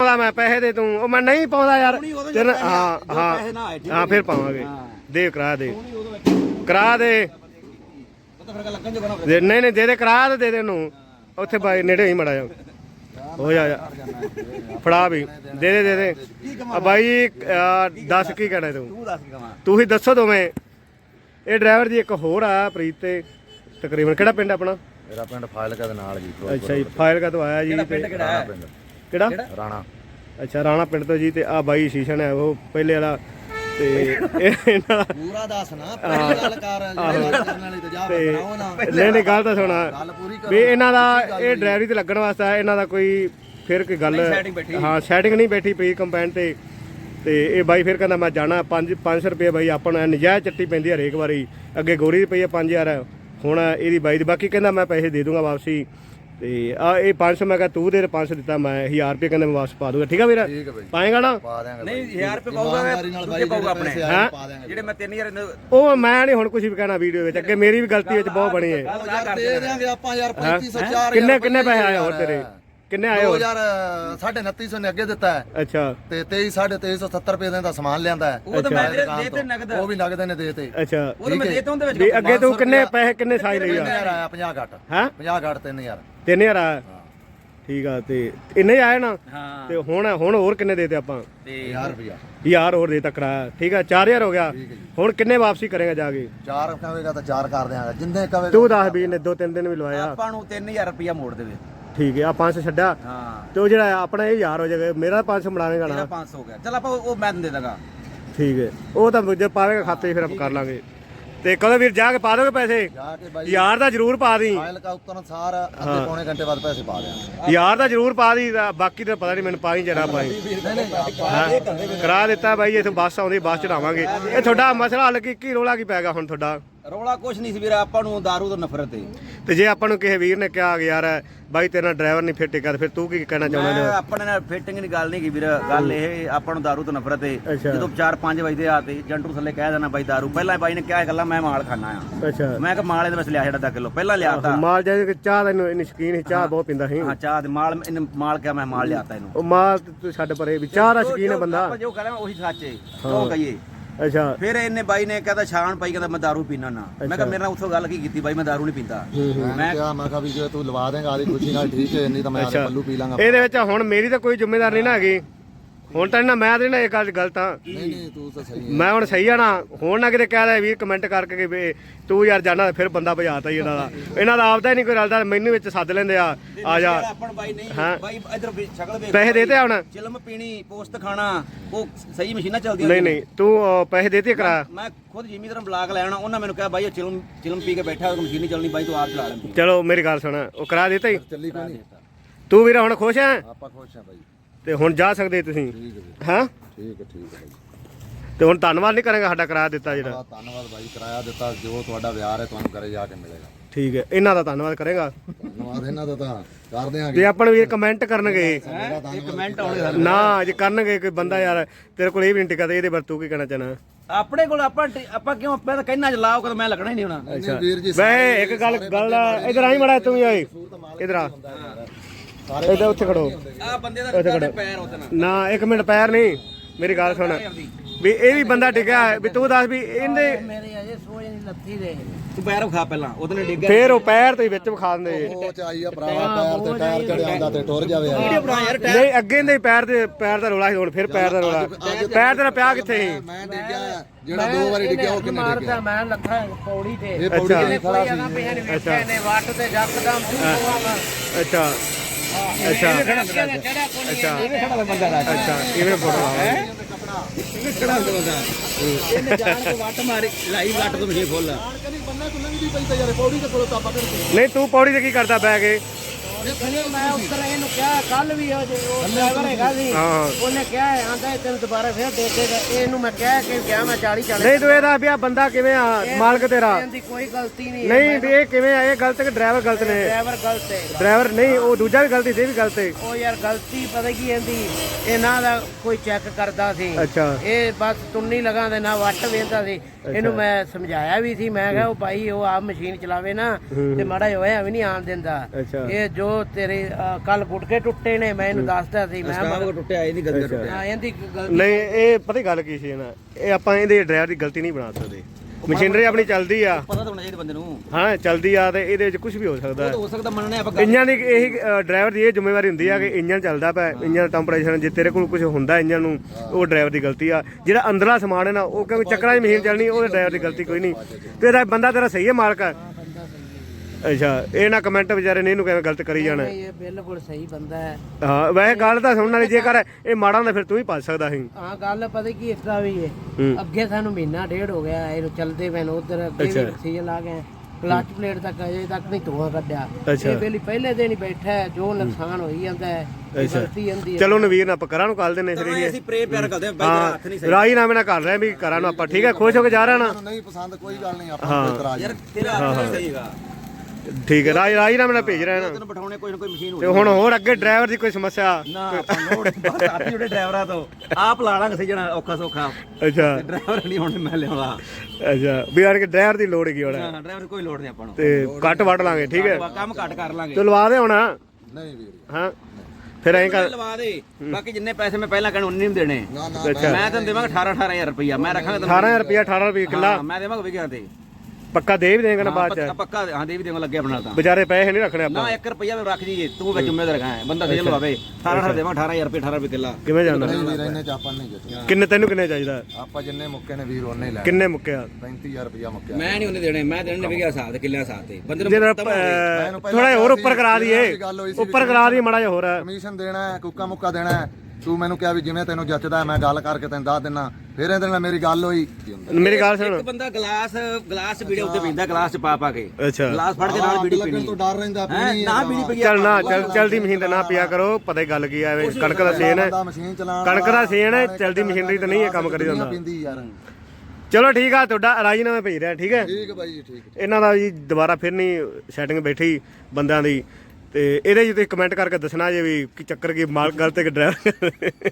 ਪਾਉਂਦਾ ਮੈਂ ਪੈਸੇ ਦੇ ਤੂੰ ਉਹ ਮੈਂ ਨਹੀਂ ਪਾਉਂਦਾ ਯਾਰ। ਤੇਰੇ- ਹਾਂ ਹਾਂ। ਹਾਂ ਫਿਰ ਜੀ। ਪਾਵਾਂਗੇ। ਦੇ ਕਰਾ ਦੇ। ਕਰਾ ਦੇ। ਨਹੀਂ ਨਹੀਂ ਦੇ ਦੇ ਕਰਾ ਦੇ ਦੇ ਦੇ ਨੂੰ ਉੱਥੇ ਬਾਈ ਨੇੜੇ ਹੀ ਮੜਾ ਜਾ। ਹੋ ਜਾ ਜਾ। ਫੜਾ ਵੀ। ਦੇ ਦੇ ਦੇ ਦੇ। ਆ ਬਾਈ ਆ, ਦੱਸ ਕੀ ਕਹਿਣਾ ਤੂੰ? ਤੂੰ ਦੱਸ ਹੀ ਦੱਸੋ ਦੋਵੇਂ। ਇਹ ਡਰਾਈਵਰ ਦੀ ਇੱਕ ਹੋਰ ਆ ਪ੍ਰੀਤ ਤੇ ਤਕਰੀਬਨ ਕਿਹੜਾ ਪਿੰਡ ਆਪਣਾ? ਮੇਰਾ ਪਿੰਡ ਫਾਜ਼ਿਲਕਾ ਦੇ ਨਾਲ ਜੀ ਅੱਛਾ ਜੀ ਫਾਇਲ ਕਾ ਤੋਂ ਆਇਆ ਜੀ ਕਿਹੜਾ ਤੇ ਪਿੰਡ। ਕਿਹੜਾ? ਰਾਣਾ। ਅੱਛਾ ਰਾਣਾ ਪਿੰਡ ਤੋਂ ਜੀ ਤੇ ਆ ਬਾਈ ਸ਼ੀਸ਼ਣ ਹੈ ਉਹ ਪਹਿਲੇ ਵਾਲਾ ਤੇ ਇਹ ਇਹਨਾਂ ਦਾ ਪੂਰਾ ਦੱਸ ਨਾ ਪਹਿਲੀ ਗੱਲ ਕਰ ਕਰਨ ਵਾਲੀ ਤੇ ਜਾ ਤੇ ਬਣਾਓ ਨਾ। ਨਹੀਂ ਨਹੀਂ ਗੱਲ ਤਾਂ ਸੁਣਾ ਗੱਲ ਪੂਰੀ ਵੀ ਇਹਨਾਂ ਦਾ ਇਹ ਡਰਾਈਵਰੀ ਤੇ ਲੱਗਣ ਵਾਸਤੇ ਇਹਨਾਂ ਦਾ ਕੋਈ ਫਿਰ ਕੋਈ ਗੱਲ। ਹਾਂ ਸੈਟਿੰਗ ਨਹੀਂ ਬੈਠੀ ਪ੍ਰੀ ਕੰਪੈਨ ਤੇ। ਤੇ ਇਹ ਬਾਈ ਫਿਰ ਕਹਿੰਦਾ ਮੈਂ ਜਾਣਾ 5 500 ਰੁਪਏ ਬਾਈ ਆਪਣਾ ਨਜਾਇਜ਼ ਚੱਟੀ ਪੈਂਦੀ ਹਰੇਕ ਵਾਰੀ। ਅੱਗੇ ਗੋਰੀ ਦੀ ਪਈ ਹੈ 5000 ਹੁਣ ਇਹਦੀ ਬਾਈ ਦੀ ਬਾਕੀ ਕਹਿੰਦਾ ਮੈਂ ਪੈਸੇ ਦੇ ਦੂੰਗਾ ਵਾਪਸੀ। ਤੇ ਆ ਇਹ 500 ਮੈਂ ਕਿਹਾ ਤੂੰ ਦੇ 500 ਦਿੱਤਾ ਮੈਂ 1000 ਰੁਪਏ ਕਹਿੰਦਾ ਮੈਂ ਵਾਪਸ ਪਾ ਦੂੰਗਾ। ਠੀਕ ਆ ਵੀਰ? ਠੀਕ ਹੈ ਬਾਈ। ਪਾਏਗਾ ਨਾ? ਪਾ ਦਿਆਂਗੇ ਨਹੀਂ 1000 ਰੁਪਏ ਪਾਊਗਾ ਮੈਂ ਦੂਜੇ ਪਾਊਗਾ ਆਪਣੇ? ਹਾਂ? ਜਿਹੜੇ ਮੈਂ 3000 ਉਹ ਮੈਂ ਨਹੀਂ ਹੁਣ ਕੁਝ ਵੀ ਕਹਿਣਾ ਵੀਡੀਓ ਵਿੱਚ ਅੱਗੇ ਮੇਰੀ ਵੀ ਗਲਤੀ ਵਿੱਚ ਬਹੁਤ ਬਣੀ ਹੈ। ਯਾਰ ਦੇ ਦੇਾਂਗੇ ਆਪਾਂ ਯਾਰ 3500 ਹੈਂ? ਕਿੰਨੇ ਕਿੰਨੇ ਪੈਸੇ ਆਏ ਹੋਰ ਤੇਰੇ? ਕਿੰਨੇ ਆਏ ਹੋਰ? 2000 2950 ਨੇ ਅੱਗੇ ਦਿੱਤਾ ਹੈ। ਅੱਛਾ। ਤੇ 23 2370 ਰੁਪਏ ਦਾ ਸਮਾਨ ਲਿਆਂਦਾ ਹੈ। ਉਹ ਤਾਂ ਮੈਂ ਦੇ ਤੇ ਨਗਦ ਤੋਂ। ਉਹ ਵੀ ਨਗਦ ਨੇ ਦੇਤੇ ਅੱਛਾ। ਉਹ ਤਾਂ ਮੈਂ ਦੇ ਤਾ ਉਹਦੇ ਵਿੱਚ ਵੀ ਅੱਗੇ ਤੂੰ ਕਿੰਨੇ ਪੈਸੇ ਕਿੰਨੇ ਸਾਈ ਲਈ ਆ? 3000 ਆਇਆ 50 ਘੱਟ। ਹੈ? 50 ਘੱਟ 3000 3000 ਆ ਠੀਕ ਆ ਤੇ ਇੰਨੇ ਹੀ ਆਏ ਨਾ? ਹਾਂ। ਤੇ ਹੁਣ ਹੁਣ ਹੋਰ ਕਿੰਨੇ ਦੇਤੇ ਆਪਾਂ? ਤੇ 1000 ਰੁਪਿਆ ਯਾਰ ਹੋਰ ਦੇ ਤਕੜਾ ਠੀਕ ਆ 4000 ਹੋ ਗਿਆ। ਹੁਣ ਕਿੰਨੇ ਵਾਪਸੀ ਕਰੇਗਾ ਜਾ ਕੇ? ਚਾਰ ਕਹੇਗਾ ਤਾਂ ਚਾਰ ਕਰ ਦਿਆਂਗਾ। ਜਿੰਨੇ ਕਹੇਗਾ ਤੂੰ ਦੱਸ ਵੀ ਨੇ ਦੋ ਤਿੰਨ ਦਿਨ ਵੀ ਲਵਾਇਆ ਆਪਾਂ ਨੂੰ 3000 ਰੁਪਇਆ ਮੋੜ ਦੇਵੇ। ਠੀਕ ਹੈ ਆ 500 ਛੱਡਿਆ। ਹਾਂ। ਤੇ ਉਹ ਜਿਹੜਾ ਆਪਣਾ ਇਹ ਯਾਰ ਹੋ ਜਾਏਗਾ ਮੇਰਾ 500 ਬਣਾਵੇਂਗਾ ਤੇਰਾ ਨਾ 500 ਹੋ ਗਿਆ। ਚਲ ਆਪਾਂ ਉਹ ਮੈਂ ਦੇ ਦਾਂਗਾ। ਠੀਕ ਹੈ ਉਹ ਤਾਂ ਜੇ ਪਾਵੇਗਾ ਖਾਤੇ 'ਚ ਫਿਰ ਆਪਾਂ ਕਰ ਲਾਂਗੇ। ਤੇ ਕਦੋਂ ਵੀਰ ਜਾ ਕੇ ਪਾ ਦੋਗੇ ਪੈਸੇ? ਜਾ ਕੇ ਬਾਈ। ਯਾਰ ਦਾ ਜ਼ਰੂਰ ਪਾ ਦੀ। ਫਾਈਲ ਕਾ ਉਤਰਨ ਸਾਰ ਅੱਧੇ ਪੌਣੇ ਘੰਟੇ ਬਾਅਦ ਪੈਸੇ ਪਾ ਦਿਆਂਗੇ। ਯਾਰ ਦਾ ਜ਼ਰੂਰ ਪਾ ਦੀ ਤਾਂ ਬਾਕੀ ਤਾਂ ਪਤਾ ਨਹੀਂ ਮੈਨੂੰ ਪਾਈ ਜਰਾ ਪਾਈ ਹਾਂ, ਕਰਾ ਦਿੱਤਾ ਬਾਈ ਇੱਥੇ ਬੱਸ ਆਉਂਦੀ ਬੱਸ ਚੜਾਵਾਂਗੇ। ਇਹ ਤੁਹਾਡਾ ਮਸਲਾ ਹੱਲ ਕੀ ਕੀ ਰੋਲਾ ਕੀ ਪੈਗਾ ਹੁਣ ਤੁਹਾਡਾ? ਰੋਲਾ ਕੁਛ ਨਹੀਂ ਸੀ ਵੀਰ ਆਪਾਂ ਨੂੰ दारू ਤੋਂ ਨਫ਼ਰਤ ਹੈ ਤੇ ਜੇ ਆਪਾਂ ਨੂੰ ਕਿਸੇ ਵੀਰ ਨੇ ਕਿਹਾ ਕਿ ਯਾਰ ਬਾਈ ਤੇਰਾ ਡਰਾਈਵਰ ਨਹੀਂ ਫਿੱਟ ਕਰ ਫਿਰ ਤੂੰ ਕੀ ਕਹਿਣਾ ਚਾਹੁੰਦਾ ਮੈਂ ਆਪਣੇ ਨਾਲ ਫਿਟਿੰਗ ਦੀ ਗੱਲ ਨਹੀਂ ਕੀ ਵੀਰ ਗੱਲ ਇਹ ਆਪਾਂ ਨੂੰ दारू ਤੋਂ ਨਫ਼ਰਤ ਹੈ ਅੱਛਾ। ਜਦੋਂ 4-5 ਵਜੇ ਆ ਤੇ ਜੰਟੂ ਥੱਲੇ ਕਹਿ ਦੇਣਾ ਬਾਈ दारू ਪਹਿਲਾਂ ਬਾਈ ਨੇ ਕਿਹਾ ਇਹ ਗੱਲਾਂ ਮੈਂ ਮਾਲ ਖਾਣਾ ਆ ਅੱਛਾ ਮੈਂ ਕਿਹਾ ਮਾਲ ਇਹਦੇ ਵਿੱਚ ਲਿਆ ਛੱਡਾ ਕਿਲੋ ਪਹਿਲਾਂ ਲਿਆਤਾ ਮਾਲ ਜਾਇ ਕਿ ਚਾਹ ਦਾ ਇਹਨੂੰ ਇੰਨੀ ਸ਼ਕੀਨ ਸੀ ਚਾਹ ਬਹੁਤ ਪੀਂਦਾ ਸੀ ਹਾਂ ਚਾਹ ਦੇ ਮਾਲ ਇਹਨੇ ਮਾਲ ਕਿਹਾ ਮੈਂ ਮਾਲ ਲਿਆਤਾ ਇਹਨੂੰ ਉਹ ਮਾਲ ਤੇ ਤੂੰ ਛੱਡ ਪਰੇ ਵੀ ਚਾਹ ਦਾ ਸ਼ਕੀਨ ਹੈ ਬੰਦਾ ਆਪਾਂ ਜੋ ਕਰਾਂ ਉਹੀ ਸੱਚ ਹੈ ਉਹ ਕਹੀਏ ਅੱਛਾ ਫਿਰ ਇਹਨੇ ਬਾਈ ਨੇ ਕਹਿੰਦਾ ਛਾਣ ਪਾਈ ਕਹਿੰਦਾ ਮੈਂ दारू ਪੀਣਾ ਨਾ ਮੈਂ ਕਿਹਾ ਮੇਰੇ ਨਾਲ ਉੱਥੋਂ ਗੱਲ ਕੀ ਕੀਤੀ ਬਾਈ ਮੈਂ दारू ਨਹੀਂ ਪੀਂਦਾ ਮੈਂ ਕਿਹਾ ਮੈਂ ਕਿਹਾ ਵੀ ਜੇ ਤੂੰ ਲਵਾ ਦੇਂਗਾ ਆਦੀ ਖੁਸ਼ੀ ਨਾਲ ਠੀਕ ਹੈ ਨਹੀਂ ਤਾਂ ਮੈਂ ਆਦੇ ਪੱਲੂ ਪੀ ਲਾਂਗਾ ਇਹਦੇ ਵਿੱਚ ਹੁਣ ਮੇਰੀ ਤਾਂ ਕੋਈ ਜ਼ਿੰਮੇਵਾਰੀ ਨਹੀਂ ਨਾ ਹੈਗੀ ਹੁਣ ਤਾਂ ਨਾ ਮੈਂ ਤੇ ਨਾ ਇਹ ਗੱਲ ਗਲਤ ਆ ਨਹੀਂ ਨਹੀਂ ਤੂੰ ਤਾਂ ਸਹੀ ਮੈਂ ਹੁਣ ਸਹੀ ਆ ਨਾ ਹੁਣ ਨਾ ਕਿਤੇ ਕਹਿ ਰਿਹਾ ਵੀ ਕਮੈਂਟ ਕਰਕੇ ਕਿ ਵੀ ਤੂੰ ਯਾਰ ਜਾਣਾ ਫਿਰ ਬੰਦਾ ਭਜਾਤਾ ਹੀ ਇਹਨਾਂ ਦਾ। ਇਹਨਾਂ ਦਾ ਆਪਦਾ ਹੀ ਨਹੀਂ ਕੋਈ ਰਲਦਾ ਮੈਨੂੰ ਵਿੱਚ ਸੱਦ ਲੈਂਦੇ ਆ ਆ ਜਾ। ਆਪਾਂ ਨੂੰ ਬਾਈ ਨਹੀਂ ਹਾਂ। ਬਾਈ ਇਧਰ ਸ਼ਕਲ ਵੇਖ। ਪੈਸੇ ਦੇਤੇ ਹੁਣ? ਚਿਲਮ ਪੀਣੀ ਪੋਸਟ ਖਾਣਾ ਉਹ ਸਹੀ ਮਸ਼ੀਨਾਂ ਚੱਲਦੀਆਂ ਨਹੀਂ ਨਹੀਂ ਤੂੰ ਪੈਸੇ ਦੇਤੇ ਕਰਾ। ਮੈਂ ਖੁਦ ਜਿਮੀ ਤਰ੍ਹਾਂ ਬਲਾਕ ਲੈ ਆਉਣਾ ਉਹਨਾਂ ਮੈਨੂੰ ਕਿਹਾ ਬਾਈ ਉਹ ਚਿਲਮ ਚਿਲਮ ਪੀ ਕੇ ਬੈਠਾ ਉਹ ਮਸ਼ੀਨ ਨਹੀਂ ਚੱਲਣੀ ਬਾਈ ਤੂੰ ਆਪ ਚਲਾ ਲੈ ਚਲੋ ਮੇਰੀ ਗੱਲ ਸੁਣ ਉਹ ਕਰਾ ਦਿੱਤਾ ਹੀ? ਚੱਲੀ ਕੋਈ ਨਹੀਂ ਤੂੰ ਵੀਰ ਹੁਣ ਖੁਸ਼ ਹੈ? ਆਪਾਂ ਖੁਸ਼ ਹਾਂ ਬਾਈ। ਤੇ ਹੁਣ ਜਾ ਸਕਦੇ ਤੁਸੀਂ? ਠੀਕ ਹੈ ਜੀ। ਹਾਂ? ਠੀਕ ਹੈ ਠੀਕ ਹੈ ਬਾਈ। ਤੇ ਹੁਣ ਧੰਨਵਾਦ ਨਹੀਂ ਕਰਾਂਗਾ ਸਾਡਾ ਕਰਾ ਦਿੱਤਾ ਜਿਹੜਾ। ਬੜਾ ਧੰਨਵਾਦ ਬਾਈ ਕਿਰਾਇਆ ਦਿੱਤਾ। ਜੋ ਤੁਹਾਡਾ ਵਿਆਹ ਹੈ ਤੁਹਾਨੂੰ ਘਰੇ ਜਾ ਕੇ ਮਿਲੇਗਾ। ਠੀਕ ਹੈ। ਇਹਨਾਂ ਦਾ ਧੰਨਵਾਦ ਕਰੇਗਾ? ਧੰਨਵਾਦ ਇਹਨਾਂ ਦਾ ਤਾਂ। ਕਰ ਦਿਆਂਗੇ ਜੇ ਆਪਾਂ ਨੂੰ ਵੀਰ ਕਮੈਂਟ ਕਰਨਗੇ। ਮੇਰਾ ਧੰਨਵਾਦ ਕਮੈਂਟ ਆਉਣੇ ਨਾ ਜੇ ਕਰਨਗੇ ਕੋਈ ਬੰਦਾ ਯਾਰ ਤੇਰੇ ਕੋਲ ਇਹ ਵੀ ਨਹੀਂ ਟਿਕਾ ਤੇ ਇਹਦੇ ਬਾਰੇ ਤੂੰ ਕੀ ਕਹਿਣਾ ਚਾਹਨਾ ਆਪਣੇ ਕੋਲ ਆਪਾਂ ਆਪਾਂ ਕਿਉਂ ਮੈਂ ਤਾਂ ਕਹਿਣਾ ਚਲਾਓ ਕਦ ਮੈਂ ਲੱਗਣਾ ਹੀ ਨਹੀਂ ਹੋਣਾ। ਨਹੀਂ ਵੀਰ ਜੀ ਵੇ ਇੱਕ ਗੱਲ ਗੱਲ ਇਧਰ ਆਈ ਮੜਾ ਤੂੰ ਵੀ ਓਏ ਇਧਰ ਆ। ਇਧਰ ਉੱਥੇ ਖੜੋ। ਆ ਬੰਦੇ ਦਾ ਪੈਰ ਉਹਦੇ ਨਾਲ? ਨਾ ਇੱਕ ਮਿੰਟ ਪੈਰ ਨਹੀਂ। ਮੇਰੀ ਗੱਲ ਸੁਣ। ਵੀ ਇਹ ਵੀ ਬੰਦਾ ਡਿੱਗਿਆ ਹੈ, ਵੀ ਤੂੰ ਦੱਸ ਵੀ ਇਹਦੇ ਮੇਰੇ ਅਜੇ ਸੋਚ ਨਹੀਂ ਲੱਥੀ ਦੇ। ਤੂੰ ਪੈਰ ਵਿਖਾ ਪਹਿਲਾਂ। ਉਹਦੇ ਨੇ ਡਿੱਗਿਆ। ਫੇਰ ਉਹ ਪੈਰ ਤੇ ਵਿੱਚ ਵਿਖਾ ਦਿੰਦੇ ਉਹ ਚਾਈ ਆ ਭਰਾਵਾ ਪੈਰ ਤੇ ਟਾਇਰ ਚੜਿਆ ਹੁੰਦਾ ਤੇ ਟੁਰ ਜਾਵੇ ਯਾਰ। ਵੀਡੀਓ ਬਣਾ ਯਾਰ ਨਹੀਂ ਅੱਗੇ ਦੇ ਪੈਰ ਤੇ ਪੈਰ ਦਾ ਰੋਲਾ ਸੀ ਹੁਣ ਫਿਰ ਪੈਰ ਦਾ ਰੋਲਾ। ਪੈਰ ਤੇਰਾ ਪਿਆ ਕਿੱਥੇ ਸੀ? ਮੈਂ ਡਿੱਗਿਆ ਜਿਹੜਾ ਦੋ ਵਾਰੀ ਡਿੱਗਿਆ ਉਹ ਕਿੰਨੇ ਮਾਰਦਾ ਡਿੱਗਿਆ? ਮੈਂ ਲੱਖਾਂ ਪੌੜੀ ਤੇ। ਇਹ ਪੌੜੀ ਅੱਛਾ। ਤੇ ਖੜਾ ਕੋਈ ਅਗਾ ਸੀ ਪਿਆ ਨਹੀਂ ਵੇਖਿਆ ਨੇ ਵੱਟ ਤੇ ਜੱਕਦਮ ਚੂਹਾ ਅੱਛਾ। ਅੱਛਾ। ਅੱਛਾ। ਖੜਾ ਬੰਦਾ ਰਾਜ। ਅੱਛਾ ਫੋਟੋ ਖੜਾ ਬੰਦਾ ਇਹਨੇ ਜਾਣ ਵੱਟ ਮਾਰੀ ਲਾਈ ਵੱਟ ਤੋਂ ਮਸ਼ੀਨ ਨਹੀਂ ਤੂੰ ਪੌੜੀ ਤੇ ਕੀ ਕਰਦਾ ਬੈ ਕੇ? ਮੈਂ ਉੱਤਰ ਇਹਨੂੰ ਕਿਹਾ ਕੱਲ ਵੀ ਉਹ ਜੇ- ਉਹ ਡਰਾਈਵਰ ਹੈਗਾ ਸੀ। ਹਾਂ। ਉਹਨੇ ਕਿਹਾ ਆਂਦਾ ਇਹ ਤੈਨੂੰ ਦੁਬਾਰਾ ਫੇਰ ਦੇਖੇਗਾ ਇਹਨੂੰ ਮੈਂ ਕਹਿ ਕੇ ਗਿਆ ਮੈਂ 40 40 ਨਹੀਂ ਤੂੰ ਇਹਦਾ ਵੀ ਆ ਬੰਦਾ ਕਿਵੇਂ ਆ ਮਾਲਕ ਤੇਰਾ? ਇਹਦੀ ਕੋਈ ਗਲਤੀ ਨਹੀਂ ਨਹੀਂ ਵੀ ਇਹ ਕਿਵੇਂ ਆ ਇਹ ਗਲਤ ਕਿ ਡਰਾਈਵਰ ਗਲਤ ਨੇ? ਡਰਾਈਵਰ ਗਲਤ ਹੈ। ਡਰਾਈਵਰ ਨਹੀਂ ਉਹ ਦੂਜਾ ਵੀ ਗਲਤੀ ਸੀ ਵੀ ਗਲਤ ਹੈ। ਉਹ ਯਾਰ ਗਲਤੀ ਪਤਾ ਕੀ ਇਹਦੀ? ਇਹਨਾਂ ਦਾ ਕੋਈ ਚੈੱਕ ਕਰਦਾ ਸੀ। ਅੱਛਾ। ਇਹ ਬਸ ਤੁੰਨੀ ਨਾ ਵੱਟ ਵੇਂਦਾ ਸੀ। ਇਹਨੂੰ ਮੈਂ ਸਮਝਾਇਆ ਵੀ ਸੀ। ਮੈਂ ਕਿਹਾ ਉਹ ਭਾਈ ਉਹ ਆਪ ਮਸ਼ੀਨ ਚਲਾਵੇ ਨਾ ਤੇ ਮਾੜਾ ਜਿਹਾ ਹੋਇਆ ਵੀ ਨਹੀਂ ਆਣ ਦਿੰਦਾ। ਅੱਛਾ। ਇਹ ਜੋ ਉਹ ਤੇਰੇ ਕੱਲ ਗੁਟਕੇ ਟੁੱਟੇ ਨੇ ਮੈਂ ਇਹਨੂੰ ਦੱਸਦਾ ਸੀ ਮੈਂ ਸਟਾਫ ਟੁੱਟਿਆ ਇਹ ਨਹੀਂ ਗੱਦੇ ਟੁੱਟਿਆ। ਹਾਂ ਇਹਦੀ ਨਹੀਂ ਇਹ ਪਤਾ ਹੀ ਗੱਲ ਕੀ ਸੀ ਨਾ ਇਹ ਆਪਾਂ ਇਹਦੇ ਡਰਾਈਵਰ ਦੀ ਗਲਤੀ ਨਹੀਂ ਬਣਾ ਸਕਦੇ। ਮਸ਼ੀਨਰੀ ਆਪਣੀ ਚੱਲਦੀ ਆ। ਪਤਾ ਤਾਂ ਹੋਣਾ ਚਾਹੀਦਾ ਬੰਦੇ ਨੂੰ। ਹਾਂ ਚੱਲਦੀ ਆ ਤੇ ਇਹਦੇ ਵਿੱਚ ਕੁਝ ਵੀ ਹੋ ਸਕਦਾ। ਹੈ ਹੋ ਸਕਦਾ ਮੰਨਣੇ ਆਪਾਂ ਇੰਜਨ ਦੀ ਇਹੀ ਡਰਾਈਵਰ ਦੀ ਇਹ ਜ਼ਿੰਮੇਵਾਰੀ ਹੁੰਦੀ ਆ ਕਿ ਇੰਜਨ ਚੱਲਦਾ ਪਿਆ ਇੰਜਨ ਟੈਂਪਰੇਚਰ ਜੇ ਤੇਰੇ ਕੋਲ ਕੁਝ ਹੁੰਦਾ ਇੰਜਨ ਨੂੰ ਉਹ ਡਰਾਈਵਰ ਦੀ ਗਲਤੀ ਆ। ਜਿਹੜਾ ਅੰਦਰਲਾ ਸਮਾਨ ਹੈ ਨਾ ਉਹ ਕਿਉਂਕਿ ਚੱਕਰਾਂ 'ਚ ਮਸ਼ੀਨ ਚੱਲਣੀ ਉਹਦੇ ਡਰਾਈਵਰ ਦੀ ਗਲਤੀ ਕੋਈ ਨਹੀਂ। ਤੇਰਾ ਬੰਦਾ ਤੇਰਾ ਸਹੀ ਹੈ ਮਾਲਕ ਅੱਛਾ ਇਹ ਨਾ ਕਮੈਂਟ ਵਿਚਾਰੇ ਨੇ ਇਹਨੂੰ ਕਿਵੇਂ ਗਲਤ ਕਰੀ ਜਾਣਾ? ਇਹ ਬਿਲਕੁਲ ਸਹੀ ਬੰਦਾ ਹੈ। ਹਾਂ ਵੈਸੇ ਗੱਲ ਤਾਂ ਸੁਣਨ ਵਾਲੀ ਜੇਕਰ ਇਹ ਮਾੜਾ ਹੁੰਦਾ ਫਿਰ ਤੂੰ ਹੀ ਭੱਜ ਸਕਦਾ ਸੀ। ਹਾਂ ਗੱਲ ਪਤਾ ਕੀ ਇਸ ਦਾ ਵੀ ਹੈ। ਅੱਗੇ ਸਾਨੂੰ ਮਹੀਨਾ ਡੇਢ ਹੋ ਗਿਆ ਇਹਨੂੰ ਚਲਦੇ ਪਏ ਨੂੰ ਉਧਰ ਅੱਗੇ ਵੀ ਗਏ ਕਲਚ ਪਲੇਟ ਤੱਕ ਅਜੇ ਤੱਕ ਨਹੀਂ ਧੂਆਂ ਕੱਢਿਆ। ਇਹ ਵੇਲੇ ਪਹਿਲੇ ਦਿਨ ਹੀ ਬੈਠਾ ਹੈ ਜੋ ਨੁਕਸਾਨ ਹੋਈ ਜਾਂਦਾ ਹੈ ਗਲਤੀ ਚਲੋ ਨਵੀਰ ਨਾਲ ਆਪਾਂ ਕਰਾਂ ਨੂੰ ਕਾਲ ਦਿੰਨੇ ਇਹ ਅਸੀਂ ਪ੍ਰੇਮ ਪਿਆਰ ਕਰਦੇ ਹਾਂ ਬਾਈ ਹੱਥ ਨਹੀਂ ਹਾਂ ਰਾਈ ਨਾਮੇ ਨਾਲ ਕਰ ਰਹੇ ਵੀ ਕਰਾਂ ਨੂੰ ਆਪਾਂ ਠੀਕ ਹੈ ਖੁਸ਼ ਹੋ ਕੇ ਜਾ ਰਹੇ ਨਾ। ਨਹੀਂ ਪਸੰਦ ਕੋਈ ਗੱਲ ਨਹੀਂ ਆਪਾਂ ਨੂੰ ਕੋਈ ਇਤਰਾਜ਼ ਯਾਰ ਤੇਰਾ ਹੱਥ ਨਹੀਂ ਸਹੀਗਾ ਠੀਕ ਹੈ ਰਾਈ ਰਾਈ ਨਾਮੇ ਨਾਲ ਭੇਜ ਰਹੇ ਨਾ ਤੈਨੂੰ ਬਿਠਾਉਣੇ ਕੋਈ ਨਾ ਕੋਈ ਮਸ਼ੀਨ ਤੇ ਹੁਣ ਹੋਰ ਅੱਗੇ ਡਰਾਈਵਰ ਦੀ ਕੋਈ ਸਮੱਸਿਆ? ਨਾ ਆਪਾਂ ਲੋੜ ਬਸ ਆਪੀ ਜਿਹੜੇ ਡਰਾਈਵਰਾਂ ਤੋਂ। ਆਪ ਲਾ ਲਾਂਗੇ ਸਜਣਾ ਔਖਾ ਸੌਖਾ। ਅੱਛਾ। ਡਰਾਈਵਰ ਨਹੀਂ ਹੁਣ ਮੈਂ ਲਿਆਉਂਦਾ ਅੱਛਾ ਵੀ ਆਣ ਕੇ ਡਰਾਈਵਰ ਦੀ ਲੋੜ ਕੀ ਹੋਣਾ। ਹਾਂ ਡਰਾਈਵਰ ਕੋਈ ਲੋੜ ਨਹੀਂ ਆਪਾਂ ਨੂੰ। ਤੇ ਕੱਟ ਵੱਢ ਲਾਂਗੇ ਠੀਕ ਹੈ? ਕੰਮ ਘੱਟ ਕਰ ਲਾਂਗੇ। ਤੂੰ ਲਵਾ ਦੇ ਹੁਣ। ਨਹੀਂ ਵੀਰ। ਹਾਂ। ਫਿਰ ਐਂ ਕਰ। ਲਵਾ ਦੇ। ਬਾਕੀ ਜਿੰਨੇ ਪੈਸੇ ਮੈਂ ਪਹਿਲਾਂ ਕਹਿਣ ਉਹਨੇ ਨਹੀਂ ਦੇਣੇ। ਨਾ ਨਾ ਅੱਛਾ। ਮੈਂ ਤੈਨੂੰ ਦੇਵਾਂਗਾ 18 18000 ਰੁਪਇਆ ਮੈਂ ਰੱਖਾਂਗਾ ਤੈਨੂੰ 18000 ਰੁਪਿਆ 18 ਰੁਪਏ ਕਿੱਲਾ। ਮੈਂ ਦੇਵਾਂਗਾ ਵਿਗਿਆ ਤੇ ਪੱਕਾ ਦੇ ਵੀ ਦੇਂਗਾ ਨਾ ਬਾਅਦ ਚ? ਪੱਕਾ ਪੱਕਾ ਹਾਂ ਦੇ ਵੀ ਦੇਵਾਂਗਾ ਲੱਗਿਆ ਬਣਾ ਤਾਂ। ਵਿਚਾਰੇ ਪੈਸੇ ਨਹੀਂ ਰੱਖਣੇ ਨਾ ਆਪਾਂ 1 ਰੁਪਇਆ ਮੈਂ ਰੱਖ ਜੀਏ ਤੂੰ ਵਿੱਚ ਜ਼ਿੰਮੇਦਾਰ ਹੈ ਬੰਦਾ ਸੇਲ ਲਵਾਵੇ। 18 18 ਦੇਵਾਂ 18000 ਰੁਪਏ 18 ਰੁਪਏ ਕਿੱਲਾ। ਕਿਵੇਂ ਜਾਣਾ? ਕਿੰਨੇ ਤੈਨੂੰ ਕਿੰਨੇ ਚਾਹੀਦਾ? ਆਪਾਂ ਜਿੰਨੇ ਮੁੱਕੇ ਨੇ ਵੀਰ ਉਹਨੇ ਲੈਣੇ। ਕਿੰਨੇ ਮੁੱਕਿਆ 35000 ਰੁਪਇਆ ਮੁੱਕਿਆ। ਮੈਂ ਨਹੀਂ ਉਹਨੇ ਦੇਣੇ ਮੈਂ ਦੇਣੇ ਵਿਗਿਆ ਸਾਥ ਤੇ ਕਿੱਲਿਆਂ ਸਾਥ ਤੇ। ਬੰਦੇ ਨੂੰ। ਥੋੜਾ ਜਿਹਾ ਹੋਰ ਉੱਪਰ ਕਰਾ ਦਈਏ ਉੱਪਰ ਕਰਾ ਦਈਏ ਮਾੜਾ ਜਿਹਾ ਹੋਰ। ਕਮਿਸ਼ਨ ਦੇਣਾ ਹੈ ਕੁੱਕਾ ਮੁੱਕਾ ਦੇਣਾ ਹੈ। ਤੂੰ ਮੈਨੂੰ ਕਿਹਾ ਵੀ ਜਿਵੇਂ ਤੈਨੂੰ ਜੱਚਦਾ ਮੈਂ ਗੱਲ ਕਰਕੇ ਤੈਨੂੰ ਦੱਸ ਦਿੰਨਾ। ਫਿਰ ਇਹਦੇ ਨਾਲ ਮੇਰੀ ਗੱਲ ਹੋਈ। ਮੇਰੀ ਗੱਲ ਸੁਣ। ਇੱਕ ਬੰਦਾ ਗਲਾਸ ਗਲਾਸ ਵੀਡੀਓ ਉੱਤੇ ਪੀਂਦਾ ਗਲਾਸ ਚ ਪਾ ਪਾ ਕੇ। ਅੱਛਾ। ਗਲਾਸ ਫੜ ਕੇ ਨਾਲ ਲੱਗਣ ਪੀਣੀ। ਤੋਂ ਡਰ ਰਹਿੰਦਾ? ਪੀਣੀ ਨਾ ਬੀੜੀ ਪਈ ਚੱਲ ਨਾ ਚੱਲ ਚਲਦੀ ਮਸ਼ੀਨ ਤੇ ਨਾ ਪਿਆ ਕਰੋ ਪਤਾ ਹੀ ਗੱਲ ਕੀ ਆ ਐਵੇਂ ਕਣਕ ਦਾ ਸੀਨ ਹੈ। ਕਣਕ ਦਾ ਸੀਨ ਹੈ ਚਲਦੀ ਮਸ਼ੀਨਰੀ ਤੇ ਨਹੀਂ ਇਹ ਕੰਮ ਕਰੀ ਜਾਂਦਾ। ਪਿੰਦੀ ਯਾਰ। ਚਲੋ ਠੀਕ ਆ ਤੁਹਾਡਾ ਰਾਜੀਨਾਮਾ ਭੇਜ ਰਿਹਾ ਠੀਕ ਹੈ? ਠੀਕ ਹੈ ਬਾਈ ਜੀ ਠੀਕ। ਇਹਨਾਂ ਦਾ ਜੀ ਦੁਬਾਰਾ ਫਿਰ ਨਹੀਂ ਸੈਟਿੰਗ ਬੈਠੀ ਬੰਦਿਆਂ ਦੀ। ਤੇ ਇਹਦੇ ਜੀ ਤੁਸੀਂ ਕਮੈਂਟ ਕਰਕੇ ਦੱਸਣਾ ਜੇ ਵੀ ਕੀ ਚੱਕਰ ਕੀ ਮਾਲਕ ਗਲਤ ਹੈ ਕਿ ਡਰਾਈਵਰ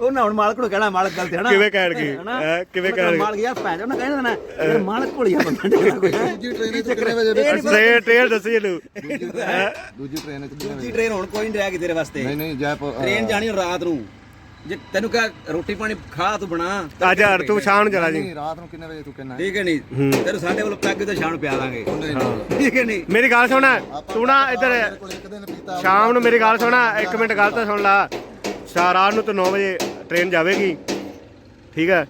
ਉਹ ਨਾ ਹੁਣ ਮਾਲਕ ਨੂੰ ਕਹਿਣਾ ਮਾਲਕ ਗਲਤ ਹੈ ਨਾ। ਕਿਵੇਂ ਕਹਿਣਗੇ? ਹੈਂ, ਕਿਵੇਂ ਕਹਿਣਗੇ? ਮਾਲਕ ਯਾਰ ਭੈਣ ਉਹਨੇ ਕਹਿਣਾ ਨਾ ਯਾਰ ਮਾਲਕ ਕੋਲ ਆ ਬੰਦਾ ਡੇਰਾ ਕੋਈ। ਦੂਜੀ ਟ੍ਰੇਨ ਚ ਕਿੰਨੇ ਵਜੇ ਟ੍ਰੇਨ ਟ੍ਰੇਨ ਦੱਸੀ ਇਹਨੂੰ। ਦੂਜੀ ਟ੍ਰੇਨ ਚ ਕਿੰਨੇ ਦੂਜੀ ਵਜੇ? ਟ੍ਰੇਨ ਹੁਣ ਕੋਈ ਨਹੀਂ ਰਹਿ ਗਈ ਤੇਰੇ ਵਾਸਤੇ। ਨਹੀਂ ਨਹੀਂ ਜੈਪੁਰ ਟ੍ਰੇਨ ਜਾਣੀ ਹੁਣ ਰਾਤ ਨੂੰ। ਜੇ ਤੈਨੂੰ ਕਹਾਂ ਰੋਟੀ ਪਾਣੀ ਖਾ ਤੂੰ ਬਣਾ ਅੱਜ ਯਾਰ ਤੂੰ ਸ਼ਾਮ ਨੂੰ ਚਲਾ ਜੀ। ਨਹੀਂ ਰਾਤ ਨੂੰ ਕਿੰਨੇ ਵਜੇ ਤੂੰ ਕਿੰਨਾ ਠੀਕ ਹੈ ਨਹੀਂ। ਤੈਨੂੰ ਸਾਡੇ ਵੱਲੋਂ ਪੈਗ ਤੇ ਸ਼ਾਮ ਨੂੰ ਪਿਆ ਦਾਂਗੇ। ਠੀਕ ਹੈ ਨਹੀਂ। ਮੇਰੀ ਗੱਲ ਸੁਣ ਤੂੰ ਨਾ ਇੱਧਰ ਸ਼ਾਮ ਨੂੰ ਮੇਰੀ ਗੱਲ ਸੁਣ ਇੱਕ ਮਿੰਟ ਗੱਲ ਤਾਂ ਸੁਣ ਲਾ। ਰਾਤ ਨੂੰ ਤੂੰ 9 ਵਜੇ ਟ੍ਰੇਨ ਜਾਵੇਗੀ। ਠੀਕ ਹੈ।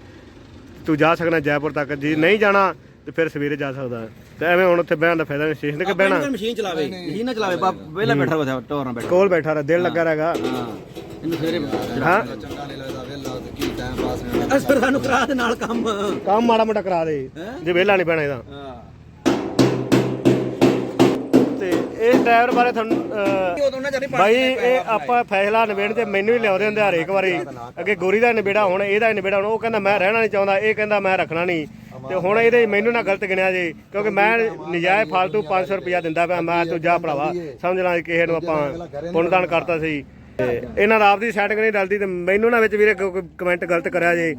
ਤੂੰ ਜਾ ਸਕਣਾ ਜੈਪੁਰ ਤੱਕ। ਜੇ ਨਹੀਂ ਜਾਣਾ ਤੇ ਫਿਰ ਸਵੇਰੇ ਜਾ ਸਕਦਾ। ਤੇ ਐਵੇਂ ਹੁਣ ਉੱਥੇ ਬਹਿਣ ਦਾ ਫਾਇਦਾ ਨਹੀਂ ਸਟੇਸ਼ਨ ਤੇ ਬਹਿਣਾ? ਮਸ਼ੀਨ ਚਲਾਵੇ। ਮਸ਼ੀਨ ਨਾ ਚਲਾਵੇ ਬਾਪ ਵੇਲਾ ਬੈਠਾ ਹੋਇਆ ਟੋਰ ਨਾ ਬੈਠਾ। ਕੋਲ ਬੈਠਾ ਰਹਾ ਦਿਲ ਲੱਗਾ ਰਹੇਗਾ ਹਾਂ। ਇਹਨੂੰ ਸਵੇਰੇ ਹਾਂ ਚੰਗਾ ਨਹੀਂ ਲੱਗਦਾ ਵੇਲਾ ਤੇ ਕੀ ਟਾਈਮ ਪਾਸ ਨਹੀਂ ਅਸਰ ਸਾਨੂੰ ਕਰਾ ਦੇ ਨਾਲ ਕੰਮ। ਕੰਮ ਮਾੜਾ ਮੋਟਾ ਕਰਾ ਦੇ ਜੇ ਵਿਹਲਾ ਨਹੀਂ ਪੈਣਾ ਇਹਦਾ। ਹਾਂ। ਤੇ ਇਹ ਡਰਾਈਵਰ ਬਾਰੇ ਤੁਹਾਨੂੰ ਬਾਈ ਇਹ ਆਪਾਂ ਫੈਸਲਾ ਨਿਬੇੜ ਤੇ ਮੈਨੂੰ ਹੀ ਲਿਆਉਂਦੇ ਹੁੰਦੇ ਹਰੇਕ ਵਾਰੀ। ਅੱਗੇ ਗੋਰੀ ਦਾ ਨਿਬੇੜਾ ਹੁਣ ਇਹਦਾ ਨਿਬੇੜਾ ਹੁਣ ਉਹ ਕਹਿੰਦਾ ਮੈਂ ਰਹਿਣਾ ਨਹੀਂ ਚਾਹੁੰਦਾ ਇਹ ਕਹਿੰਦਾ ਮੈਂ ਰੱਖਣਾ ਨਹੀਂ। ਤੇ ਹੁਣ ਇਹਦੇ ਮੈਨੂੰ ਨਾ ਗਲਤ ਗਿਣਿਆ ਜੇ ਕਿਉਂਕਿ ਮੈਂ ਨਜਾਇਜ਼ ਫालतू 500 ਰੁਪਇਆ ਦਿੰਦਾ ਪਿਆ ਮੈਂ ਤੂੰ ਜਾ ਭਰਾਵਾ ਸਮਝ ਲਾਂ ਕਿਸੇ ਨੂੰ ਆਪਾਂ ਪੁੰਨਦਾਨ ਕਰਤਾ ਸੀ। ਤੇ ਇਹਨਾਂ ਦਾ ਆਪਦੀ ਸੈਟਿੰਗ ਨਹੀਂ ਰਲਦੀ ਤੇ ਮੈਨੂੰ ਨਾ ਵਿੱਚ ਵੀਰੇ ਕੋਈ ਕਮੈਂਟ ਗਲਤ ਕਰਿਆ ਜੇ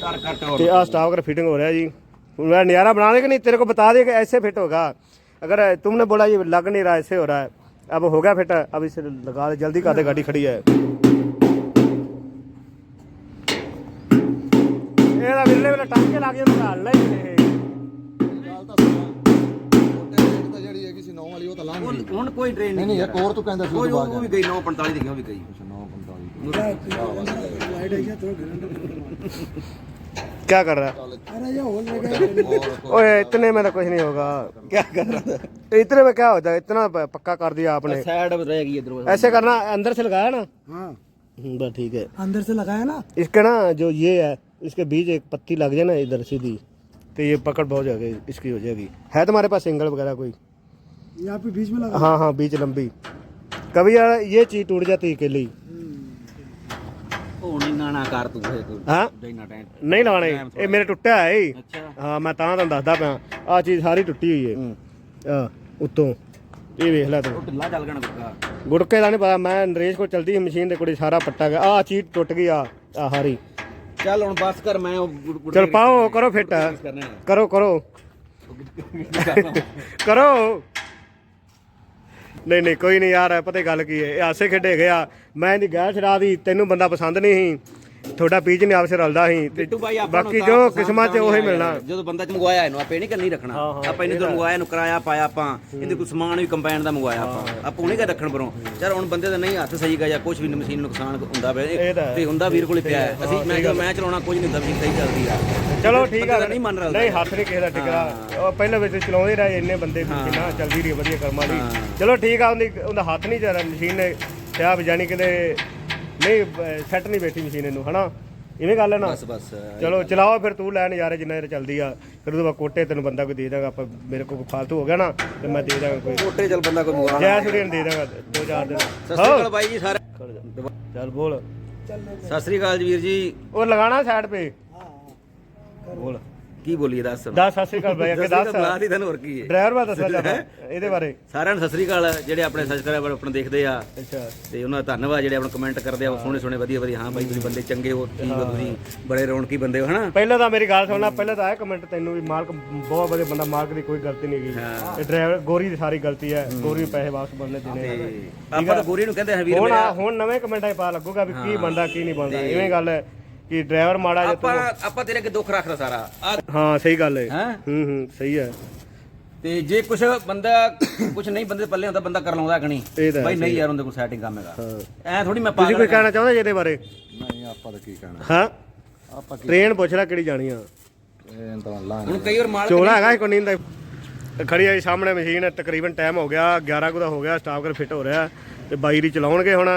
ਕਰ ਕਰ ਟੋਰ कि आज स्टाफ का फिटिंग हो रहा है जी मैं नज़ारा बना देगा नहीं तेरे को बता दे कि ऐसे फिट होगा अगर तुमने बोला ये लग नहीं रहा ऐसे हो रहा है अब हो गया फिट अब इसे लगा दे जल्दी कर दे गाड़ी खड़ी है ਇਹਦਾ ਵਿਰਲੇ ਵੇਲੇ ਟਾਂਕੇ ਲੱਗ ਜਾਂਦੇ ਹਾਲ ਨਹੀਂ ਸੀ 9 ਵਾਲੀ ਉਹ ਤਾਂ ਲੰਘ ਗਈ ਹੁਣ ਕੋਈ ਟ੍ਰੇਨ ਨਹੀਂ ਨਹੀਂ ਨਹੀਂ ਇੱਕ ਹੋਰ ਤੂੰ ਕਹਿੰਦਾ ਸੀ ਕੋਈ ਉਹ ਉਹ ਵੀ ਗਈ 945 ਦੀ ਉਹ ਵੀ ਗਈ 945 क्या कर रहा है ओए इतने में तो कुछ नहीं होगा ਕੀ ਕਰ ਰਹਾ इतने में क्या होता है इतना प- पक्का कर दिया आपने ਸਾਈਡ ਰਹੇਗੀ ਇਧਰ ऐसे करना अंदर से लगाया ना हाँ हम्म, बस ठीक है अंदर से लगाया ना इसके ना जो ये है इसके बीच एक पत्ती लग जाए ना इधर सीधी तो ये पकड़ बहुत जाएगी इसकी हो जाएगी है तुम्हारे पास सिंगल वगैरह कोई यहाँ पे बीच में लगा हाँ हाँ बीच लंबी कभी यार ये चीज टूट जाती है अकेली ਉਹ ਨਹੀਂ ਨਾ ਨਾ ਕਰ ਤੂੰ ਫੇਰ ਤੂੰ हाँ ਦੇਣਾ ਟਾਈਮ ਨਹੀਂ ਲਾਣੇ ਇਹ ਮੇਰੇ ਟੁੱਟਿਆ ਹੈ ਹੀ। ਅੱਛਾ ਹਾਂ ਮੈਂ ਤਾਂ ਤੁਹਾਨੂੰ ਦੱਸਦਾ ਪਿਆ ਆ ਚੀਜ਼ ਸਾਰੀ ਟੁੱਟੀ ਹੋਈ ਹੈ ਆ ਉੱਤੋਂ ਇਹ ਵੇਖ ਲੈ ਤੂੰ ਉਹ ਢਿੱਲਾ ਚੱਲ ਗਣਾ ਗੁੱਗਾ ਗੁੜਕੇ ਦਾ ਨਹੀਂ ਪਤਾ ਮੈਂ ਨਰੇਸ਼ ਕੋਲ ਚਲਦੀ ਸੀ ਮਸ਼ੀਨ ਤੇ ਕੁੜੀ ਸਾਰਾ ਪੱਟਾ ਗਿਆ ਆ ਚੀਜ਼ ਟੁੱਟ ਗਈ ਆ ਆ ਹਾਰੀ ਚੱਲ ਹੁਣ ਬਸ ਕਰ ਮੈਂ ਉਹ ਗੁੜ- ਗੁੜ- ਚਲ ਪਾਓ ਕਰੋ ਫਿੱਟ ਕਰਨਾ ਹੈ। ਕਰੋ ਕਰੋ ਕਰੋ ਨਹੀਂ ਨਹੀਂ, ਕੋਈ ਨਹੀਂ ਯਾਰ, ਪਤਾ ਹੀ ਗੱਲ ਕੀ ਹੈ। ਇਹ ਹਾਸੇ ਖੇਡੇ ਗਿਆ ਮੈਂ ਇਹਦੀ ਗੈਰ ਛਡਾ ਦੀ ਤੈਨੂੰ ਬੰਦਾ ਪਸੰਦ ਨਹੀਂ ਸੀ। ਤੁਹਾਡਾ ਪੀਚ ਨਹੀਂ ਆਪਸੇ ਰਲਦਾ ਸੀ ਤੇ ਬਿੱਟੂ ਭਾਈ ਆਪਾਂ ਬਾਕੀ ਜੋ ਕਿਸਮਤ 'ਚ ਉਹੀ ਮਿਲਣਾ। ਜਦੋਂ ਬੰਦਾ ਚ ਮੰਗਵਾਇਆ ਇਹਨੂੰ ਆਪੇ ਨਹੀਂ ਕਰਨੀ ਰੱਖਣਾ। ਆਪਾਂ ਇਹਨੇ ਤੋਂ ਮੰਗਵਾਇਆ ਇਹਨੂੰ ਕਿਰਾਇਆ ਪਾਇਆ ਆਪਾਂ ਇਹਦੇ ਕੋਈ ਸਮਾਨ ਵੀ ਕੰਬਾਈਨ ਦਾ ਮੰਗਵਾਇਆ ਆਪਾਂ। ਆਪਾਂ ਉਹਨੇ ਕਾ ਰੱਖਣ ਪਰੋਂ। ਚਲ ਹੁਣ ਬੰਦੇ ਦਾ ਨਹੀਂ ਹੱਥ ਸਹੀ ਗਾ ਜਾਂ ਕੁਝ ਵੀ ਮਸ਼ੀਨ ਨੂੰ ਨੁਕਸਾਨ ਹੁੰਦਾ ਪਿਆ ਇਹ ਤਾਂ ਹੈ। ਤੇ ਹੁੰਦਾ ਵੀਰ ਕੋਲੇ ਪਿਆ ਹੈ। ਅਸੀਂ ਮੈਂ ਜਦੋਂ ਮੈਂ ਚਲਾਉਣਾ ਕੁਝ ਨਹੀਂ ਹੁੰਦਾ ਮਸ਼ੀਨ ਸਹੀ ਚੱਲਦੀ ਆ। ਚਲੋ ਠੀਕ ਬੰਦੇ ਆ ਦਾ ਨਹੀਂ ਮਨ ਰਲਦਾ। ਨਹੀਂ ਹੱਥ ਨਹੀਂ ਕਿਸੇ ਦਾ ਟਿਕਦਾ ਉਹ ਪਹਿਲਾਂ ਵਿੱਚ ਚਲਾਉਂਦੇ ਰਹੇ ਇੰਨੇ ਬੰਦੇ ਵੀ ਕਿੰਨਾ ਚੱਲਦੀ ਰਹੀ ਵਧੀਆ ਕਰਮਾਂ ਦੀ। ਚਲੋ ਠੀਕ ਆ ਉਹਦੀ ਉਹਦਾ ਹੱਥ ਨਹੀਂ ਚੱਲ ਮਸ਼ੀਨ ਨੇ ਕਿਹਾ ਵੀ ਕਿਤੇ ਨਹੀਂ ਸੈੱਟ ਨਹੀਂ ਬੈਠੀ ਮਸ਼ੀਨ ਇਹਨੂੰ ਹਨਾ? ਇਵੇਂ ਗੱਲ ਹੈ ਨਾ? ਬਸ ਬਸ ਚਲੋ ਚਲਾਓ ਫਿਰ ਤੂੰ ਲੈ ਨਜ਼ਾਰੇ ਜਿੰਨਾ ਚਿਰ ਚੱਲਦੀ ਆ। ਫਿਰ ਉਹਦੇ ਬਾਅਦ ਕੋਟੇ ਤੈਨੂੰ ਬੰਦਾ ਕੋਈ ਦੇ ਦਾਂਗਾ ਆਪਾਂ ਮੇਰੇ ਕੋਲ ਫਾਲਤੂ ਹੋ ਗਿਆ ਨਾ ਤੇ ਮੈਂ ਦੇ ਦਾਂਗਾ ਕੋਈ। ਕੋਟੇ ਚੱਲ ਬੰਦਾ ਕੋਈ ਮੰਗਵਾ ਜੈ ਸੁਰੀਨ ਦੇ ਦਾਂਗਾ ਦੋ ਚਾਰ ਦਿਨ। ਸਤਿ ਸ੍ਰੀ ਅਕਾਲ ਬਾਈ ਜੀ ਸਾਰੇ। ਚੱਲ ਬੋਲ। ਸਤਿ ਸ੍ਰੀ ਅਕਾਲ ਜੀ ਵੀਰ ਜੀ। ਉਹ ਲਗਾਣਾ ਸਾਈਡ ਪੇ ਬੋਲ। ਕੀ ਬੋਲੀਏ ਦੱਸ। ਦੱਸ ਸਤਿ ਸ਼੍ਰੀ ਅਕਾਲ ਬਾਈ ਅੱਗੇ ਦੱਸ। ਬੁਲਾ ਦੀ ਤੈਨੂੰ ਹੋਰ ਕੀ ਹੈ? ਡਰਾਈਵਰ ਬਾ ਦੱਸਣਾ ਚਾਹੁੰਦਾ ਇਹਦੇ ਬਾਰੇ। ਸਾਰਿਆਂ ਨੂੰ ਸਤਿ ਸ੍ਰੀ ਅਕਾਲ ਜਿਹੜੇ ਆਪਣੇ ਸਬਸਕ੍ਰਾਈਬਰ ਆਪਣੇ ਦੇਖਦੇ ਆ। ਅੱਛਾ। ਤੇ ਉਹਨਾਂ ਦਾ ਧੰਨਵਾਦ ਜਿਹੜੇ ਆਪਣਾ ਕਮੈਂਟ ਕਰਦੇ ਆ ਸੋਹਣੇ ਸੋਹਣੇ ਵਧੀਆ ਵਧੀਆ। ਹਾਂ ਬਾਈ ਤੁਸੀਂ ਬੰਦੇ ਚੰਗੇ ਹੋ ਠੀਕ ਹੋ। ਤੁਸੀਂ ਬੜੇ ਰੌਣਕੀ ਬੰਦੇ ਹੋ ਹਨਾ? ਪਹਿਲਾਂ ਤਾਂ ਮੇਰੀ ਗੱਲ ਸੁਣਨਾ ਪਹਿਲਾਂ ਤਾਂ ਆਇਆ ਕਮੈਂਟ ਤੈਨੂੰ ਵੀ ਮਾਲਕ ਬਹੁਤ ਵਧੀਆ ਬੰਦਾ ਮਾਲਕ ਦੀ ਕੋਈ ਗਲਤੀ ਨਹੀਂ ਹੈਗੀ। ਇਹ ਡਰਾਈਵਰ ਗੋਰੀ ਦੀ ਸਾਰੀ ਗਲਤੀ ਹੈ ਗੋਰੀ ਨੂੰ ਪੈਸੇ ਵਾਪਸ ਬਣਨੇ ਦੇਣੇ ਆਪਾਂ ਤਾਂ ਗੋਰੀ ਨੂੰ ਕਹਿੰਦੇ ਹਾਂ ਵੀਰ ਹੁਣ ਮੇਰਾ। ਹੁਣ ਨਵੇਂ ਕਮੈਂਟਾਂ ਪਾ ਲੱਗੂਗਾ ਵੀ ਕੀ ਬਣਦਾ ਕੀ ਨਹੀਂ ਬਣਦਾ। ਇਵੇਂ ਗੱਲ ਹੈ। ਕਿ ਡਰਾਈਵਰ ਮਾੜਾ ਜਿਹਾ ਆਪਾਂ ਆਪਾਂ ਤੇਰੇ ਅੱਗੇ ਦੁੱਖ ਰੱਖਦਾ ਸਾਰਾ। ਆ ਹਾਂ ਸਹੀ ਗੱਲ ਹੈ। ਹੈ? ਹੂੰ ਹੂੰ ਸਹੀ ਹੈ। ਤੇ ਜੇ ਕੁਛ ਬੰਦਾ ਕੁਛ ਨਹੀਂ ਬੰਦੇ ਪੱਲੇ ਹੁੰਦਾ ਬੰਦਾ ਕਰ ਲਾਉਂਦਾ ਕਿ ਨਹੀਂ? ਇਹ ਤਾਂ ਹੈ, ਬਾਈ ਨਹੀਂ ਯਾਰ ਉਹਦੇ ਕੋਲ ਸੈਟਿੰਗ ਕੰਮ ਹੈਗਾ। ਐ ਥੋੜੀ ਮੈਂ ਤੁਸੀਂ ਕੋਈ ਪਾਗਲ ਕਹਿਣਾ ਚਾਹੁੰਦੇ ਜੀ ਇਹਦੇ ਬਾਰੇ? ਨਹੀਂ ਆਪਾਂ ਤਾਂ ਕੀ ਕਹਿਣਾ? ਹਾਂ। ਆਪਾਂ ਟ੍ਰੇਨ ਪੁੱਛ ਲੈ ਕਿਹੜੀ ਜਾਣੀ ਆ। ਇਹ ਤਾਂ ਲਾਂ ਹੁਣ ਕਈ ਵਾਰ ਮਾਲਕ ਚੋਲਾ ਹੈਗਾ ਕੋਈ ਨਹੀਂ ਦਾ। ਖੜੀ ਆ ਜੀ ਸਾਹਮਣੇ ਮਸ਼ੀਨ ਤਕਰੀਬਨ ਟਾਈਮ ਹੋ ਗਿਆ 11 ਕੁ ਦਾ ਹੋ ਗਿਆ ਸਟਾਫ ਕਰ ਫਿੱਟ ਹੋ ਰਿਹਾ। ਤੇ ਬਾਈ ਦੀ ਚਲਾਉਣਗੇ ਹੁਣ।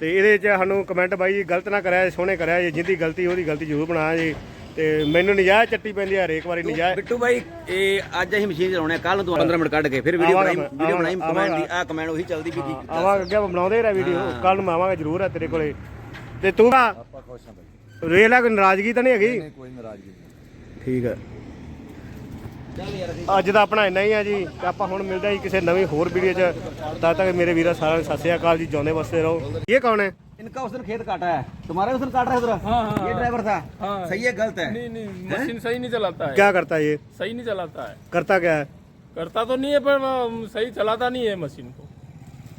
ਤੇ ਇਹਦੇ 'ਚ ਸਾਨੂੰ ਕਮੈਂਟ ਬਾਈ ਜੀ ਗਲਤ ਨਾ ਕਰਿਆ ਜੀ, ਸੋਹਣੇ ਕਰਿਆ ਜੀ ਜਿੰਦੀ ਗਲਤੀ ਉਹਦੀ ਗਲਤੀ ਜ਼ਰੂਰ ਬਣਾਇਆ ਜੀ। ਤੇ ਮੈਨੂੰ ਨਜਾਇਜ਼ ਚੱਟੀ ਪੈਂਦੀ ਆ ਹਰੇਕ ਵਾਰੀ ਨਜਾਇਜ਼। ਬਿੱਟੂ ਬਾਈ ਇਹ ਅੱਜ ਅਸੀਂ ਮਸ਼ੀਨ ਚਲਾਉਣੇ ਕੱਲ ਨੂੰ ਤੂੰ 15 ਮਿੰਟ ਕੱਢ ਕੇ ਫਿਰ ਵੀਡੀਓ ਬਣਾਈ ਵੀਡੀਓ ਬਣਾਈ। ਕਮੈਂਟ ਦੀ ਆ ਕਮੈਂਟ ਉਹੀ ਚੱਲਦੀ ਵੀ ਕੀ ਆਵਾਂਗੇ ਅੱਗੇ ਬਣਾਉਂਦੇ ਰਹਿ ਵੀਡੀਓ ਕੱਲ ਨੂੰ ਆਵਾਂਗੇ ਜ਼ਰੂਰ ਆ ਤੇਰੇ ਕੋਲੇ। ਤੇ ਤੂੰ ਆਪਾਂ ਖੁਸ਼ ਹਾਂ ਬਾਈ। ਰੇਲ ਕੋਈ ਨਾਰਾਜ਼ਗੀ ਤਾਂ ਨਹੀਂ ਹੈਗੀ? ਨਹੀਂ ਕੋਈ ਨਾਰਾਜ਼ਗੀ ਨਹੀਂ। ਠੀਕ ਹੈ ਅੱਜ ਦਾ ਆਪਣਾ ਇੰਨਾ ਹੀ ਆ ਜੀ ਤੇ ਆਪਾਂ ਹੁਣ ਮਿਲਦੇ ਆ ਜੀ ਕਿਸੇ ਨਵੀਂ ਹੋਰ ਵੀਡੀਓ 'ਚ ਤਦ ਤੱਕ ਮੇਰੇ ਵੀਰਾਂ ਸਾਰਿਆਂ ਨੂੰ ਸਤਿ ਸ਼੍ਰੀ ਅਕਾਲ ਜੀ ਜਿਉਂਦੇ ਵਸਦੇ ਰਹੋ ਇਹ ਕੌਣ ਹੈ इनका उस दिन खेत काटा है तुम्हारे उस दिन काट रहा है उधर हाँ, हाँ, ये ड्राइवर था हाँ। सही है गलत है नहीं नहीं मशीन सही नहीं चलाता है क्या करता है ये सही नहीं चलाता है करता क्या है करता तो नहीं है पर वो सही चलाता नहीं है मशीन को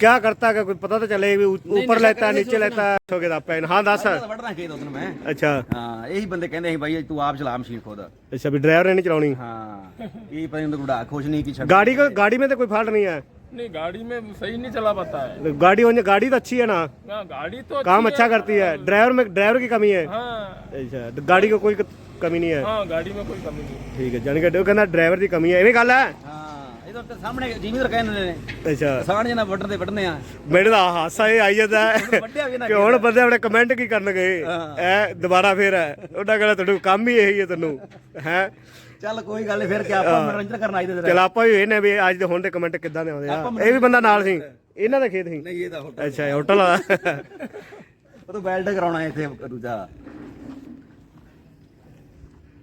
क्या करता है कोई पता तो चले भी ऊ- ऊपर लेता है नीचे लेता है हो गया पेन हाँ दस वढ़ना खेत उस दिन मैं अच्छा हाँ यही बंदे कहते हैं भाई तू आप चला मशीन खुद अच्छा भी ड्राइवर ने नहीं चलानी हाँ ये पता नहीं उनको खुश नहीं की छड़ गाड़ी को गाड़ी में तो कोई फॉल्ट नहीं है नहीं गाड़ी में सही नहीं चला पाता है गाड़ी होने गाड़ी तो अच्छी है ना हाँ, गाड़ी तो काम अच्छी अच्छा करती है ड्राइवर में ड्राइवर की कमी है है। हाँ अच्छा तो गाड़ी को कोई कमी नहीं है हाँ गाड़ी में कोई कमी नहीं ठीक है जानी कि कहना ड्राइवर की कमी है इवें गल है हाँ ਇਹ ਤਾਂ ਸਾਹਮਣੇ ਜ਼ਿਮੀਦਾਰ ਕਹਿੰਦੇ ਨੇ ਅੱਛਾ। ਕਿਸਾਨ ਜਨਾ ਵੱਢਣ ਦੇ ਵੱਢਨੇ ਆ। ਮੇਰੇ ਦਾ ਹਾਸਾ ਇਹ ਆਈ ਜਾਂਦਾ ਹੈ ਵੱਢਿਆ ਵੀ ਨਾ ਕਿ ਹੁਣ ਬੰਦੇ ਆਪਣੇ ਕਮੈਂਟ ਕੀ ਕਰਨਗੇ? ਐ ਦੁਬਾਰਾ ਫੇਰ ਹੈ। ਉਹਨਾਂ ਕਹਿੰਦਾ ਤੁਹਾਨੂੰ ਕੰਮ ਹੀ ਇਹੀ ਹੈ ਤੈਨੂੰ। ਹੈ? ਚੱਲ ਕੋਈ ਗੱਲ ਨਹੀਂ ਫਿਰ ਕੀ ਆਪਾਂ ਮਨੋਰੰਜਨ ਕਰਨ ਆਈ ਦੇ ਚਲ ਆਪਾਂ ਵੀ ਇਹ ਨੇ ਵੀ ਅੱਜ ਦੇ ਹੁਣ ਦੇ ਕਮੈਂਟ ਕਿੱਦਾਂ ਦੇ ਆਉਂਦੇ ਆ। ਇਹ ਵੀ ਬੰਦਾ ਨਾਲ ਸੀ। ਇਹਨਾਂ ਦਾ ਖੇਤ ਸੀ। ਨਹੀਂ ਇਹ ਤਾਂ ਅੱਛਾ ਹੋਟਲ ਵਾਲਾ। ਉਹ ਤਾਂ ਵੈਲਡ ਕਰਾਉਣਾ ਇੱਥੇ ਦੂਜਾ।